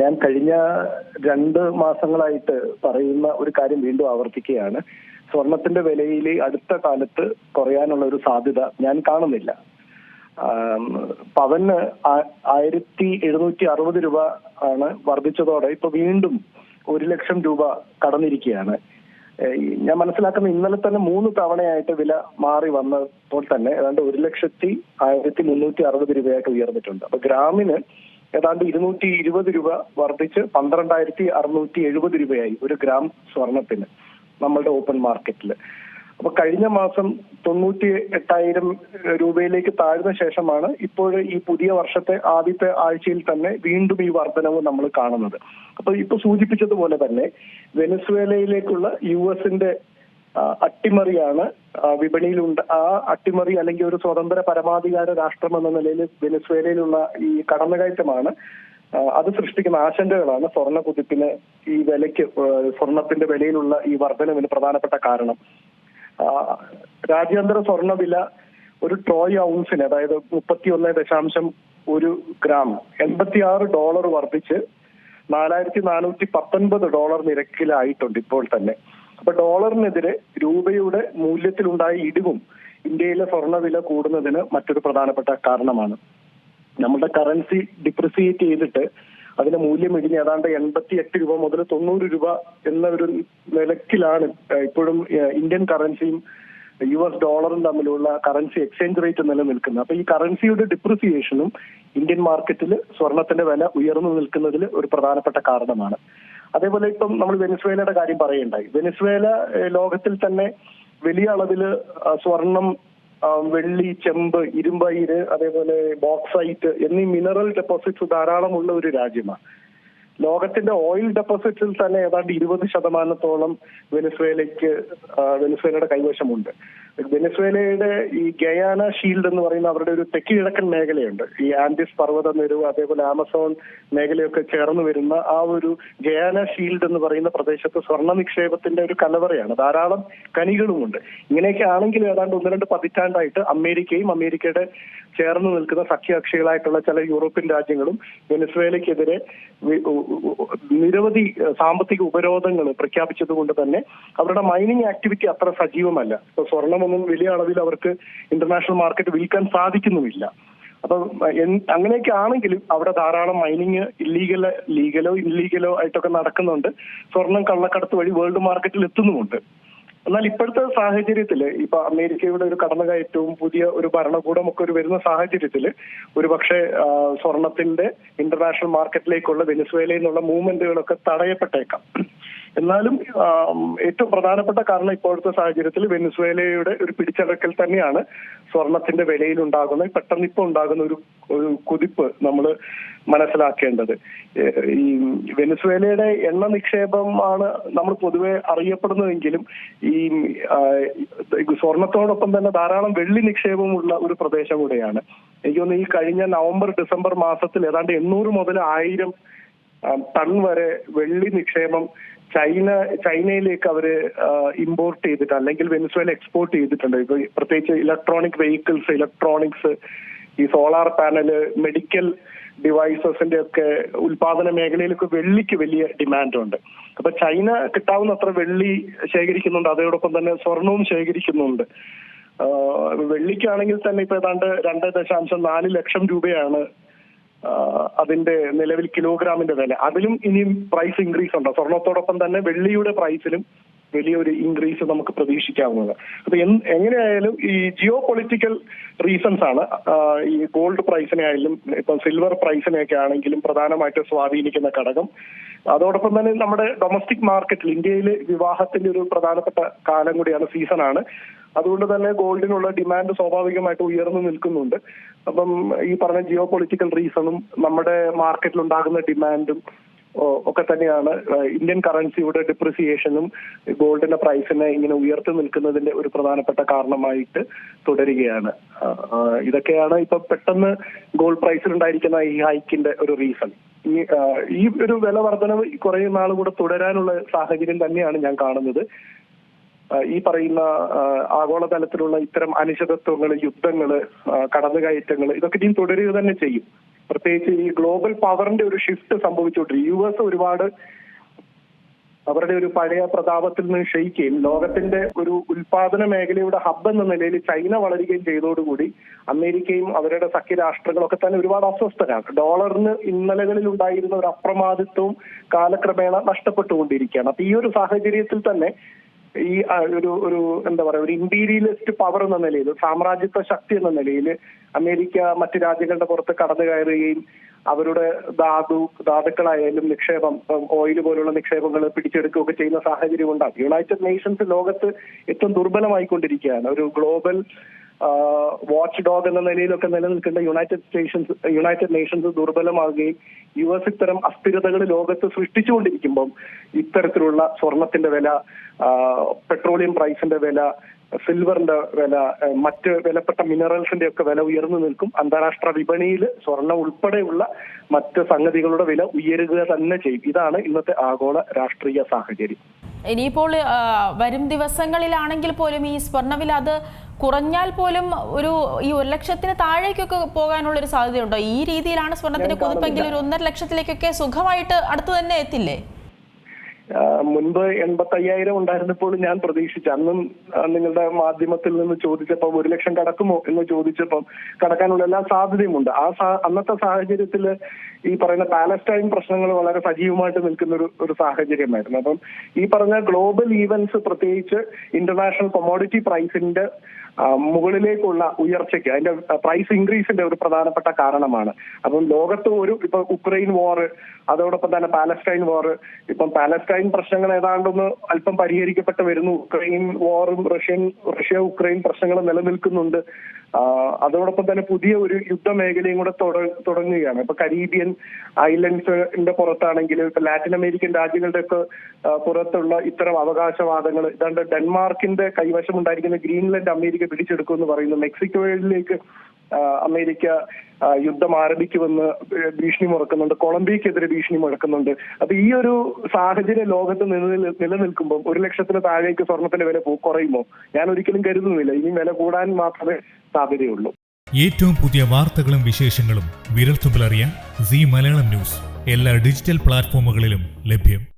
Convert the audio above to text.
ഞാൻ കഴിഞ്ഞ രണ്ട് മാസങ്ങളായിട്ട് പറയുന്ന ഒരു കാര്യം വീണ്ടും ആവർത്തിക്കുകയാണ്. സ്വർണത്തിന്റെ വിലയിൽ അടുത്ത കാലത്ത് കുറയാനുള്ള ഒരു സാധ്യത ഞാൻ കാണുന്നില്ല. പവന് ആയിരത്തി എഴുന്നൂറ്റി അറുപത് രൂപ ആണ് വർദ്ധിച്ചതോടെ ഇപ്പൊ വീണ്ടും ഒരു ലക്ഷം രൂപ കടന്നിരിക്കുകയാണ്. ഞാൻ മനസ്സിലാക്കുന്ന ഇന്നലെ തന്നെ മൂന്ന് തവണയായിട്ട് വില മാറി വന്നപ്പോൾ തന്നെ ഏതാണ്ട് ഒരു ലക്ഷത്തി ആയിരത്തി മുന്നൂറ്റി അറുപത് രൂപയായിട്ട് ഉയർന്നിട്ടുണ്ട്. അപ്പൊ ഗ്രാമിന് ഏതാണ്ട് ഇരുന്നൂറ്റി ഇരുപത് രൂപ വർദ്ധിച്ച് പന്ത്രണ്ടായിരത്തി അറുന്നൂറ്റി എഴുപത് രൂപയായി ഒരു ഗ്രാം സ്വർണത്തിന് നമ്മളുടെ ഓപ്പൺ മാർക്കറ്റിൽ അപ്പൊ കഴിഞ്ഞ മാസം തൊണ്ണൂറ്റി എട്ടായിരം രൂപയിലേക്ക് താഴ്ന്ന ശേഷമാണ് ഇപ്പോൾ ഈ പുതിയ വർഷത്തെ ആദ്യത്തെ ആഴ്ചയിൽ തന്നെ വീണ്ടും ഈ വർധനവ് നമ്മൾ കാണുന്നത്. അപ്പൊ ഇപ്പൊ സൂചിപ്പിച്ചതുപോലെ തന്നെ വെനസ്വേലയിലേക്കുള്ള യു എസിന്റെ അട്ടിമറിയാണ്. വിപണിയിലുണ്ട് ആ അട്ടിമറി അല്ലെങ്കിൽ ഒരു സ്വതന്ത്ര പരമാധികാര രാഷ്ട്രം എന്ന നിലയിൽ വെനസ്വേലയിലുള്ള ഈ കടന്നുകയറ്റമാണ്. അത് സൃഷ്ടിക്കുന്ന ആശങ്കകളാണ് സ്വർണ കുതിപ്പിന് ഈ വിലയ്ക്ക് സ്വർണത്തിന്റെ വിലയിലുള്ള ഈ വർധനവിന് പ്രധാനപ്പെട്ട കാരണം. രാജ്യാന്തര സ്വർണ വില ഒരു ട്രോയ് ഔൺസിന് അതായത് മുപ്പത്തി ഒന്ന് ദശാംശം ഒരു ഗ്രാം എൺപത്തിയാറ് ഡോളർ വർദ്ധിച്ച് നാലായിരത്തി നാനൂറ്റി പത്തൊൻപത് ഡോളർ നിരക്കിലായിട്ടുണ്ട് ഇപ്പോൾ തന്നെ. അപ്പൊ ഡോളറിനെതിരെ രൂപയുടെ മൂല്യത്തിലുണ്ടായ ഇടിവും ഇന്ത്യയിലെ സ്വർണവില കൂടുന്നതിന് മറ്റൊരു പ്രധാനപ്പെട്ട കാരണമാണ്. നമ്മുടെ കറൻസി ഡിപ്രിസിയേറ്റ് ചെയ്തിട്ട് അതിന്റെ മൂല്യം ഇടിഞ്ഞ് ഏതാണ്ട് എൺപത്തി എട്ട് രൂപ മുതൽ തൊണ്ണൂറ് രൂപ എന്ന ഒരു നിലക്കിലാണ് ഇപ്പോഴും ഇന്ത്യൻ കറൻസിയും യു എസ് ഡോളറും തമ്മിലുള്ള കറൻസി എക്സ്ചേഞ്ച് റേറ്റ് നിലനിൽക്കുന്നത്. അപ്പൊ ഈ കറൻസിയുടെ ഡിപ്രിസിയേഷനും ഇന്ത്യൻ മാർക്കറ്റിൽ സ്വർണത്തിന്റെ വില ഉയർന്നു നിൽക്കുന്നതിൽ ഒരു പ്രധാനപ്പെട്ട കാരണമാണ്. അതേപോലെ ഇപ്പം നമ്മൾ വെനസ്വേലയുടെ കാര്യം പറയുണ്ടായി വെനസ്വേല ലോകത്തിൽ തന്നെ വലിയ അളവിൽ സ്വർണം വെള്ളി ചെമ്പ് ഇരുമ്പയിര് അതേപോലെ ബോക്സൈറ്റ് എന്നീ മിനറൽ ഡെപ്പോസിറ്റ്സ് ധാരാളമുള്ള ഒരു രാജ്യമാണ്. ലോകത്തിന്റെ ഓയിൽ ഡെപ്പോസിറ്റിൽ തന്നെ ഏതാണ്ട് ഇരുപത് ശതമാനത്തോളം വെനസ്വേലയ്ക്ക് വെനസ്വേലയുടെ കൈവശമുണ്ട്. വെനസ്വേലയുടെ ഈ ഗയാന ഷീൽഡ് എന്ന് പറയുന്ന അവരുടെ ഒരു തെക്ക് കിഴക്കൻ മേഖലയുണ്ട്. ഈ ആൻഡിസ് പർവത നിരവ് അതേപോലെ ആമസോൺ മേഖലയൊക്കെ ചേർന്ന് വരുന്ന ആ ഒരു ഗയാന ഷീൽഡ് എന്ന് പറയുന്ന പ്രദേശത്ത് സ്വർണ നിക്ഷേപത്തിന്റെ ഒരു കലവറയാണ്. ധാരാളം കനികളുമുണ്ട് ഇങ്ങനെയൊക്കെ ആണെങ്കിൽ ഏതാണ്ട് ഒന്ന് രണ്ട് പതിറ്റാണ്ടായിട്ട് അമേരിക്കയും അമേരിക്കയുടെ ചേർന്ന് നിൽക്കുന്ന സഖ്യകക്ഷികളായിട്ടുള്ള ചില യൂറോപ്യൻ രാജ്യങ്ങളും വെനസ്വേലയ്ക്കെതിരെ നിരവധി സാമ്പത്തിക ഉപരോധങ്ങൾ പ്രഖ്യാപിച്ചതുകൊണ്ട് തന്നെ അവരുടെ മൈനിങ് ആക്ടിവിറ്റി അത്ര സജീവമല്ല. ഇപ്പൊ സ്വർണമൊന്നും വലിയ അളവിൽ അവർക്ക് ഇന്റർനാഷണൽ മാർക്കറ്റ് വിൽക്കാൻ സാധിക്കുന്നുമില്ല. അപ്പം അങ്ങനെയൊക്കെ ആണെങ്കിലും അവിടെ ധാരാളം മൈനിങ് ഇല്ലീഗൽ ലീഗലോ ഇല്ലീഗലോ ആയിട്ടൊക്കെ നടക്കുന്നുണ്ട്. സ്വർണം കള്ളക്കടത്ത് വഴി വേൾഡ് മാർക്കറ്റിൽ എത്തുന്നുമുണ്ട്. എന്നാൽ ഇപ്പോഴത്തെ സാഹചര്യത്തിൽ ഇപ്പൊ അമേരിക്കയുടെ ഒരു കടന്നുകയറ്റവും പുതിയ ഒരു ഭരണകൂടം ഒക്കെ ഒരു വരുന്ന സാഹചര്യത്തിൽ ഒരു പക്ഷേ സ്വർണത്തിന്റെ ഇന്റർനാഷണൽ മാർക്കറ്റിലേക്കുള്ള വെനിസ്വേലയിൽ നിന്നുള്ള മൂവ്മെന്റുകളൊക്കെ തടയപ്പെട്ടേക്കാം. എന്നാലും ഏറ്റവും പ്രധാനപ്പെട്ട കാരണം ഇപ്പോഴത്തെ സാഹചര്യത്തിൽ വെനസ്വേലയുടെ ഒരു പിടിച്ചടക്കൽ തന്നെയാണ് സ്വർണത്തിന്റെ വിലയിൽ ഉണ്ടാകുന്ന പെട്ടെന്ന് ഇപ്പോൾ ഉണ്ടാകുന്ന ഒരു ഒരു കുതിപ്പ് നമ്മൾ മനസ്സിലാക്കേണ്ടത്. ഈ വെനസ്വേലയുടെ എണ്ണ നിക്ഷേപമാണ് നമ്മൾ പൊതുവെ അറിയപ്പെടുന്നതെങ്കിലും ഈ സ്വർണത്തോടൊപ്പം തന്നെ ധാരാളം വെള്ളി നിക്ഷേപമുള്ള ഒരു പ്രദേശം കൂടെയാണ്. എനിക്ക് തോന്നുന്നു ഈ കഴിഞ്ഞ നവംബർ ഡിസംബർ മാസത്തിൽ ഏതാണ്ട് എണ്ണൂറ് മുതൽ ആയിരം ടൺ വരെ വെള്ളി നിക്ഷേപം ചൈന ചൈനയിലേക്ക് അവർ ഇമ്പോർട്ട് ചെയ്തിട്ട് അല്ലെങ്കിൽ വെനിസ്വേല എക്സ്പോർട്ട് ചെയ്തിട്ടുണ്ട്. ഇപ്പൊ പ്രത്യേകിച്ച് ഇലക്ട്രോണിക് വെഹിക്കിൾസ് ഇലക്ട്രോണിക്സ് ഈ സോളാർ പാനൽ മെഡിക്കൽ ഡിവൈസസിന്റെ ഒക്കെ ഉൽപാദന മേഖലയിലൊക്കെ വെള്ളിക്ക് വലിയ ഡിമാൻഡുണ്ട് അപ്പൊ ചൈന കിട്ടാവുന്ന അത്ര വെള്ളി ശേഖരിക്കുന്നുണ്ട്. അതോടൊപ്പം തന്നെ സ്വർണവും ശേഖരിക്കുന്നുണ്ട്. വെള്ളിക്കാണെങ്കിൽ തന്നെ ഇപ്പൊ ഏതാണ്ട് രണ്ട് ദശാംശം നാല് ലക്ഷം രൂപയാണ് അതിന്റെ നിലവിൽ കിലോഗ്രാമിന്റെ വില. അതിലും ഇനിയും പ്രൈസ് ഇൻക്രീസ് ഉണ്ട്. സ്വർണത്തോടൊപ്പം തന്നെ വെള്ളിയുടെ പ്രൈസിലും വലിയൊരു ഇൻക്രീസ് നമുക്ക് പ്രതീക്ഷിക്കാവുന്നത്. അപ്പൊ എങ്ങനെയായാലും ഈ ജിയോ പൊളിറ്റിക്കൽ റീസൺസ് ആണ് ഈ ഗോൾഡ് പ്രൈസിനെ ആയാലും ഇപ്പൊ സിൽവർ പ്രൈസിനെയൊക്കെ ആണെങ്കിലും പ്രധാനമായിട്ട് സ്വാധീനിക്കുന്ന ഘടകം. അതോടൊപ്പം തന്നെ നമ്മുടെ ഡൊമസ്റ്റിക് മാർക്കറ്റിൽ ഇന്ത്യയിൽ വിവാഹത്തിന്റെ ഒരു പ്രധാനപ്പെട്ട കാലം കൂടിയാണ് സീസണാണ് അതുകൊണ്ട് തന്നെ ഗോൾഡിനുള്ള ഡിമാൻഡ് സ്വാഭാവികമായിട്ട് ഉയർന്നു നിൽക്കുന്നുണ്ട്. അപ്പം ഈ പറഞ്ഞ ജിയോ പൊളിറ്റിക്കൽ റീസണും നമ്മുടെ മാർക്കറ്റിൽ ഉണ്ടാകുന്ന ഡിമാൻഡും ഒക്കെ തന്നെയാണ്. ഇന്ത്യൻ കറൻസിയുടെ ഡിപ്രിസിയേഷനും ഗോൾഡിന്റെ പ്രൈസിനെ ഇങ്ങനെ ഉയർത്തി നിൽക്കുന്നതിന്റെ ഒരു പ്രധാനപ്പെട്ട കാരണമായിട്ട് തുടരുകയാണ്. ഇതൊക്കെയാണ് ഇപ്പൊ പെട്ടെന്ന് ഗോൾഡ് പ്രൈസിൽ ഉണ്ടായിരിക്കുന്ന ഈ ഹൈക്കിന്റെ ഒരു റീസൺ ഈ ഒരു വില വർധനവ് കുറെ നാൾ കൂടെ തുടരാനുള്ള സാഹചര്യം തന്നെയാണ് ഞാൻ കാണുന്നത്. ഈ പറയുന്ന ആഗോളതലത്തിലുള്ള ഇത്തരം അനിശ്ചിതത്വങ്ങൾ യുദ്ധങ്ങൾ കടന്നുകയറ്റങ്ങൾ ഇതൊക്കെ ഇനിയും തുടരുക തന്നെ ചെയ്യും. പ്രത്യേകിച്ച് ഈ ഗ്ലോബൽ പവറിന്റെ ഒരു ഷിഫ്റ്റ് സംഭവിച്ചുകൊണ്ടിരിക്കും യു എസ് ഒരുപാട് അവരുടെ ഒരു പഴയ പ്രതാപത്തിൽ നിന്ന് ക്ഷയിക്കുകയും ലോകത്തിന്റെ ഒരു ഉൽപാദന മേഖലയുടെ ഹബ് എന്ന നിലയിൽ ചൈന വളരുകയും ചെയ്തതോടുകൂടി അമേരിക്കയും അവരുടെ സഖ്യരാഷ്ട്രങ്ങളൊക്കെ തന്നെ ഒരുപാട് അസ്വസ്ഥരാണ്. ഡോളറിന് ഇന്നലകളിൽ ഉണ്ടായിരുന്ന ഒരു അപ്രമാദിത്വവും കാലക്രമേണ നഷ്ടപ്പെട്ടുകൊണ്ടിരിക്കുകയാണ്. അപ്പൊ ഈ ഒരു സാഹചര്യത്തിൽ തന്നെ ഈ ഒരു ഒരു എന്താ പറയാ ഒരു ഇമ്പീരിയലിസ്റ്റ് പവർ എന്ന നിലയിൽ സാമ്രാജ്യത്വ ശക്തി എന്ന നിലയിൽ അമേരിക്ക മറ്റു രാജ്യങ്ങളുടെ പുറത്ത് കടന്നു കയറുകയും അവരുടെ ധാതു ധാതുക്കളായാലും നിക്ഷേപം ഓയിൽ പോലുള്ള നിക്ഷേപങ്ങൾ പിടിച്ചെടുക്കുകയൊക്കെ ചെയ്യുന്ന സാഹചര്യം ഉണ്ടാകും യുണൈറ്റഡ് നേഷൻസ് ലോകത്ത് ഏറ്റവും ദുർബലമായിക്കൊണ്ടിരിക്കുകയാണ്. ഒരു ഗ്ലോബൽ വാച്ച് ഡോഗ് എന്ന നിലയിലൊക്കെ നിലനിൽക്കേണ്ട യുണൈറ്റഡ് സ്റ്റേഷൻസ് യുണൈറ്റഡ് നേഷൻസ് ദുർബലമാകുകയും യു എസ് ഇത്തരം അസ്ഥിരതകൾ ലോകത്ത് സൃഷ്ടിച്ചുകൊണ്ടിരിക്കുമ്പം ഇത്തരത്തിലുള്ള സ്വർണത്തിന്റെ വില പെട്രോളിയം പ്രൈസിന്റെ വില സിൽവറിന്റെ വില മറ്റ് വിലപ്പെട്ട മിനറൽസിന്റെ ഒക്കെ വില ഉയർന്നു നിൽക്കും. അന്താരാഷ്ട്ര വിപണിയിൽ സ്വർണം ഉൾപ്പെടെയുള്ള മറ്റ് സംഗതികളുടെ വില ഉയരുക തന്നെ ചെയ്യും. ഇതാണ് ഇന്നത്തെ ആഗോള രാഷ്ട്രീയ സാഹചര്യം. ഇനിയിപ്പോൾ വരും ദിവസങ്ങളിലാണെങ്കിൽ പോലും ഈ സ്വർണവില അത് കുറഞ്ഞാൽ പോലും ഒരു ഈ ഒരു ലക്ഷത്തിന് താഴേക്കൊക്കെ പോകാനുള്ള ഒരു സാധ്യതയുണ്ടോ? ഈ രീതിയിലാണ് സ്വർണത്തിന്റെ കുതിപ്പെങ്കിൽ ഒരു ഒന്നര ലക്ഷത്തിലേക്കൊക്കെ സുഖമായിട്ട് അടുത്ത് തന്നെ എത്തില്ലേ? മുൻപ് എൺപത്തി അയ്യായിരം ഉണ്ടായിരുന്നപ്പോൾ ഞാൻ പ്രതീക്ഷിച്ചു. അന്നും നിങ്ങളുടെ മാധ്യമത്തിൽ നിന്ന് ചോദിച്ചപ്പോൾ ഒരു ലക്ഷം കടക്കുമോ എന്ന് ചോദിച്ചപ്പോൾ കടക്കാനുള്ള എല്ലാ സാധ്യതയുമുണ്ട്. ആ അന്നത്തെ സാഹചര്യത്തിൽ ഈ പറയുന്ന പാലസ്റ്റൈൻ പ്രശ്നങ്ങൾ വളരെ സജീവമായിട്ട് നിൽക്കുന്ന ഒരു ഒരു സാഹചര്യമായിരുന്നു. അപ്പം ഈ പറഞ്ഞ ഗ്ലോബൽ ഈവൻസ് പ്രത്യേകിച്ച് ഇന്റർനാഷണൽ കൊമോഡിറ്റി പ്രൈസിന്റെ മുകളിലേക്കുള്ള ഉയർച്ചയ്ക്ക് അതിന്റെ പ്രൈസ് ഇൻക്രീസിന്റെ ഒരു പ്രധാനപ്പെട്ട കാരണമാണ്. അപ്പം ലോകത്ത് ഒരു ഇപ്പൊ ഉക്രൈൻ വാർ അതോടൊപ്പം തന്നെ പാലസ്റ്റൈൻ വാർ ഇപ്പം പാലസ്റ്റൈൻ പ്രശ്നങ്ങൾ ഏതാണ്ടൊന്ന് അല്പം പരിഹരിക്കപ്പെട്ട് വരുന്നു. ഉക്രൈൻ വാറും റഷ്യൻ റഷ്യ ഉക്രൈൻ പ്രശ്നങ്ങൾ നിലനിൽക്കുന്നുണ്ട്. അതോടൊപ്പം തന്നെ പുതിയ ഒരു യുദ്ധ മേഖലയും കൂടെ തുടങ്ങുകയാണ്. ഇപ്പൊ കരീബിയൻ ഐലൻഡ്സിന്റെ പുറത്താണെങ്കിലും ഇപ്പൊ ലാറ്റിൻ അമേരിക്കൻ രാജ്യങ്ങളുടെ ഒക്കെ പുറത്തുള്ള ഇത്തരം അവകാശവാദങ്ങൾ ഇതാണ്ട് ഡെൻമാർക്കിന്റെ കൈവശം ഉണ്ടായിരിക്കുന്ന ഗ്രീൻലൻഡ് അമേരിക്ക പിടിച്ചെടുക്കുമെന്ന് പറയുന്നു. മെക്സിക്കോയിലേക്ക് അമേരിക്ക യുദ്ധം ആരംഭിക്കുമെന്ന് ഭീഷണി മുഴക്കുന്നുണ്ട്. കൊളംബിയക്കെതിരെ ഭീഷണി മുഴക്കുന്നുണ്ട്. അപ്പൊ ഈ ഒരു സാഹചര്യം ലോകത്ത് നിലനിൽ- നിലനിൽക്കുമ്പോൾ ഒരു ലക്ഷത്തിന് താഴേക്ക് സ്വർണത്തിന്റെ വില കുറയുമോ? ഞാൻ ഒരിക്കലും കരുതുന്നില്ല. ഇനി വില കൂടാൻ മാത്രമേ സാധ്യതയുള്ളൂ. ഏറ്റവും പുതിയ വാർത്തകളും വിശേഷങ്ങളും വിരൽത്തുമ്പിൽ അറിയാൻ സി മലയാളം ന്യൂസ്. എല്ലാ ഡിജിറ്റൽ പ്ലാറ്റ്ഫോമുകളിലും ലഭ്യം.